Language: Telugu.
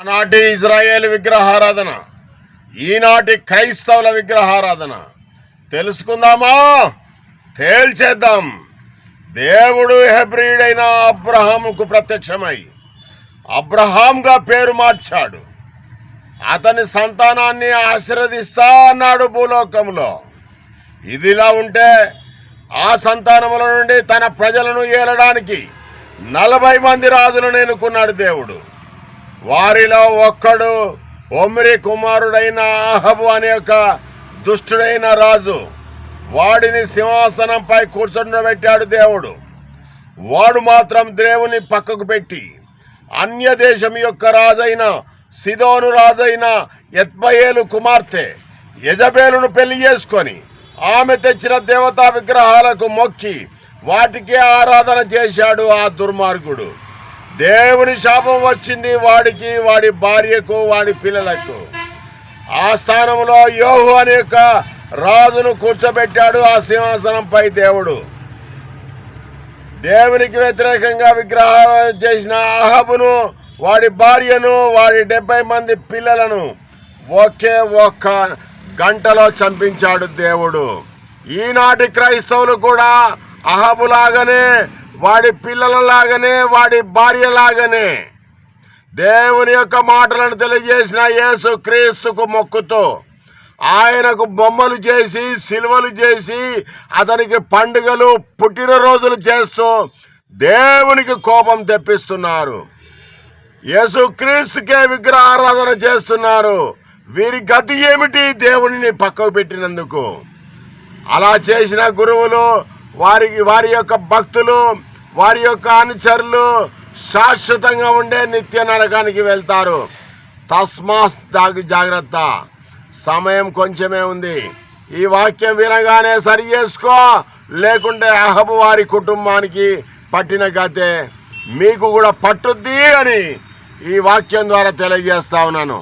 ఆనాటి ఇజ్రాయేల్ విగ్రహారాధన ఈనాటి క్రైస్తవుల విగ్రహారాధన. తెలుసుకుందామా? తేల్చేద్దాం. దేవుడు హెబ్రిడైన అబ్రహాముకు ప్రత్యక్షమై అబ్రహాంగా పేరు మార్చాడు. అతని సంతానాన్ని ఆశీర్వదిస్తా అన్నాడు భూలోకంలో. ఇదిలా ఉంటే ఆ సంతానముల నుండి తన ప్రజలను ఏలడానికి నలభై మంది రాజులను ఎన్నుకున్నాడు దేవుడు. వారిలో ఒక్కడు ఒమ్రి కుమారుడైన ఆహబు అనే ఒక దుష్టుడైన రాజు. వాడిని సింహాసనంపై కూర్చుండబెట్టాడు దేవుడు. వాడు మాత్రం దేవుని పక్కకు పెట్టి అన్య దేశం యొక్క రాజైన సిదోను రాజైన ఎత్బయేలు కుమార్తె యజబేలును పెళ్ళి చేసుకొని ఆమె తెచ్చిన దేవతా విగ్రహాలకు మొక్కి వాటికే ఆరాధన చేశాడు ఆ దుర్మార్గుడు. దేవుని శాపం వచ్చింది వాడికి వాడి భార్యకు వాడి పిల్లలకు. ఆ స్థానంలో యోహు అనే యొక్క రాజును కూర్చోబెట్టాడు ఆ సింహాసనంపై దేవుడు. దేవునికి వ్యతిరేకంగా విగ్రహాలు చేసిన అహబును వాడి భార్యను వాడి డెబ్బై మంది పిల్లలను ఒకే ఒక్క గంటలో చంపించాడు దేవుడు. ఈనాటి క్రైస్తవులు కూడా అహబులాగానే వాడి పిల్లలలాగానే వాడి భార్యలాగానే దేవుని యొక్క మాటలను తెలియజేసిన యేసు క్రీస్తుకు మొక్కుతూ ఆయనకు బొమ్మలు చేసి సిలువలు చేసి అతనికి పండుగలు పుట్టినరోజులు చేస్తూ దేవునికి కోపం తెప్పిస్తున్నారు. యేసుక్రీస్తుకే విగ్రహారాధన చేస్తున్నారు. వీరి గతి ఏమిటి? దేవుని పక్కకు పెట్టినందుకు. అలా చేసిన గురువులు వారికి వారి యొక్క భక్తులు వారి యొక్క అనుచరులు శాశ్వతంగా ఉండే నిత్య నరకానికి వెళ్తారు. తస్మాస్ దాగి జాగ్రత్త. సమయం కొంచెమే ఉంది. ఈ వాక్యం వినగానే సరి చేసుకో. లేకుంటే అహబు వారి కుటుంబానికి పట్టిన గతే మీకు కూడా పట్టుద్ది అని ఈ వాక్యం ద్వారా తెలియజేస్తా ఉన్నాను.